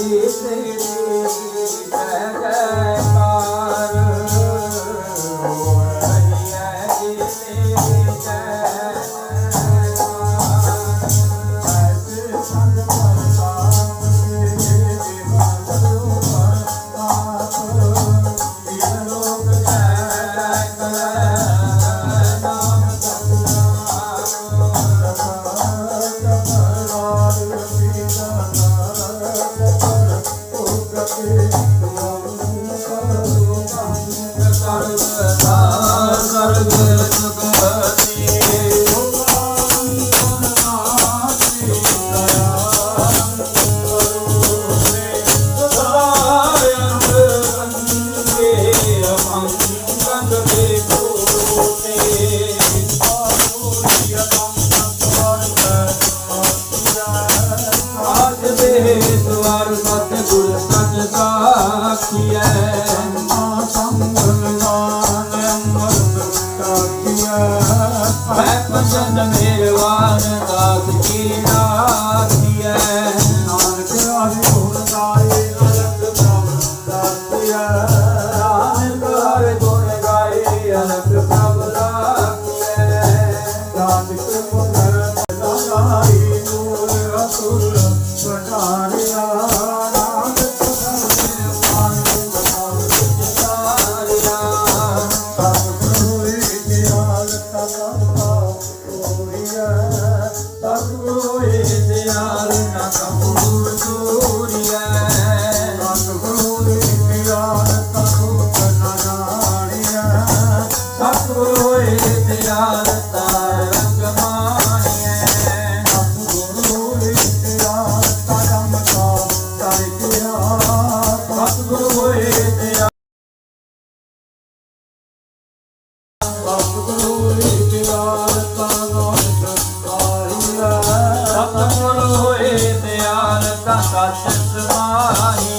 is there. você. Gracias. ਸਤਿਗੁਰੂ ਹੋਏ ਪਿਆਰ ਦਾ ਕਾਸ਼ਤ ਮਾਹੀ।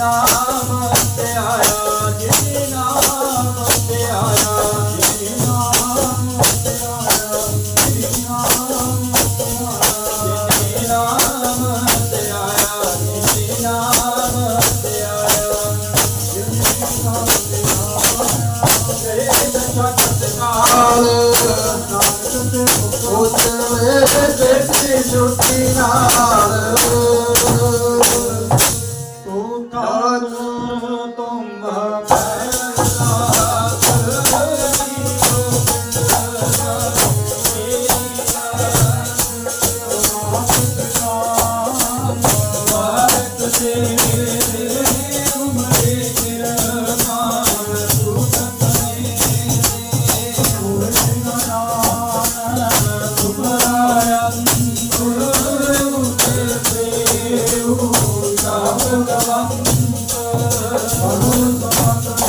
ਨਾਮ ਤੇ ਆਇਆ ਜਿਨੇ ਨਾਮ ਤੇ ਆਇਆ Oh, ਮਨ ਮਨ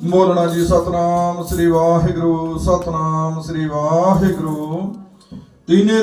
ਬੋਲਣਾ ਜੀ ਸਤਨਾਮ ਸ੍ਰੀ ਵਾਹਿਗੁਰੂ ਸਤਨਾਮ ਸ੍ਰੀ ਵਾਹਿਗੁਰੂ। ਤੀਨੇ